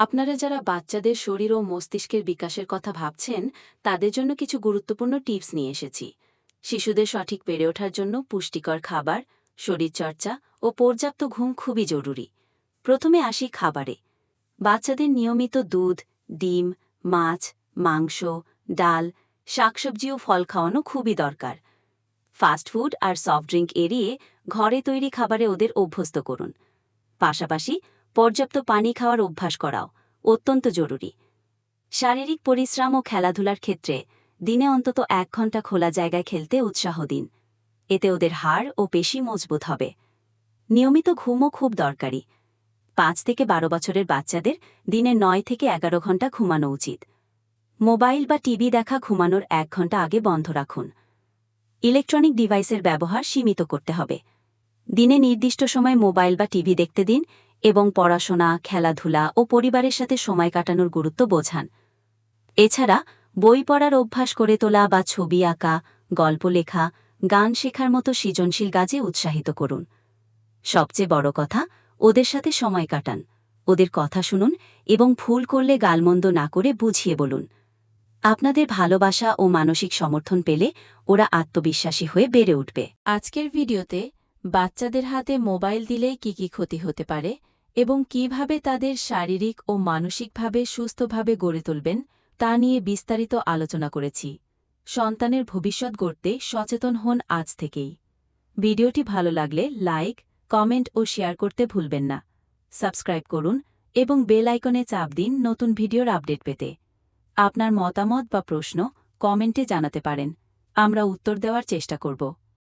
আপনারা যারা বাচ্চাদের শরীর ও মস্তিষ্কের বিকাশের কথা ভাবছেন, তাদের জন্য কিছু গুরুত্বপূর্ণ টিপস নিয়ে এসেছি। শিশুদের সঠিক বেড়ে ওঠার জন্য পুষ্টিকর খাবার, শরীরচর্চা ও পর্যাপ্ত ঘুম খুবই জরুরি। প্রথমে আসি খাবারে। বাচ্চাদের নিয়মিত দুধ, ডিম, মাছ, মাংস, ডাল, শাকসবজি ও ফল খাওয়ানো খুবই দরকার। ফাস্টফুড আর সফট ড্রিঙ্ক এড়িয়ে ঘরে তৈরি খাবারে ওদের অভ্যস্ত করুন। পাশাপাশি পর্যাপ্ত পানি খাওয়ার অভ্যাস করাও অত্যন্ত জরুরি। শারীরিক পরিশ্রম ও খেলাধুলার ক্ষেত্রে দিনে অন্তত এক ঘণ্টা খোলা জায়গায় খেলতে উৎসাহ দিন। এতে ওদের হাড় ও পেশি মজবুত হবে। নিয়মিত ঘুমও খুব দরকারি। পাঁচ থেকে বারো বছরের বাচ্চাদের দিনে নয় থেকে এগারো ঘণ্টা ঘুমানো উচিত। মোবাইল বা টিভি দেখা ঘুমানোর এক ঘণ্টা আগে বন্ধ রাখুন। ইলেকট্রনিক ডিভাইসের ব্যবহার সীমিত করতে হবে। দিনে নির্দিষ্ট সময় মোবাইল বা টিভি দেখতে দিন এবং পড়াশোনা, খেলাধুলা ও পরিবারের সাথে সময় কাটানোর গুরুত্ব বোঝান। এছাড়া, বই পড়ার অভ্যাস করে তোলা বা ছবি আঁকা, গল্প লেখা, গান শেখার মতো সৃজনশীল কাজে উৎসাহিত করুন। সবচেয়ে বড় কথা, ওদের সাথে সময় কাটান। ওদের কথা শুনুন এবং ভুল করলে গালমন্দ না করে বুঝিয়ে বলুন। আপনাদের ভালোবাসা ও মানসিক সমর্থন পেলে ওরা আত্মবিশ্বাসী হয়ে বেড়ে উঠবে। আজকের ভিডিওতে বাচ্চাদের হাতে মোবাইল দিলে কি কি ক্ষতি হতে পারে এবং কীভাবে তাদের শারীরিক ও মানসিকভাবে সুস্থভাবে গড়ে তুলবেন, তা নিয়ে বিস্তারিত আলোচনা করেছি। সন্তানের ভবিষ্যৎ গড়তে সচেতন হন আজ থেকেই। ভিডিওটি ভালো লাগলে লাইক, কমেন্ট ও শেয়ার করতে ভুলবেন না। সাবস্ক্রাইব করুন এবং বেল আইকনে চাপ দিন নতুন ভিডিওর আপডেট পেতে। আপনার মতামত বা প্রশ্ন কমেন্টে জানাতে পারেন। আমরা উত্তর দেওয়ার চেষ্টা করব।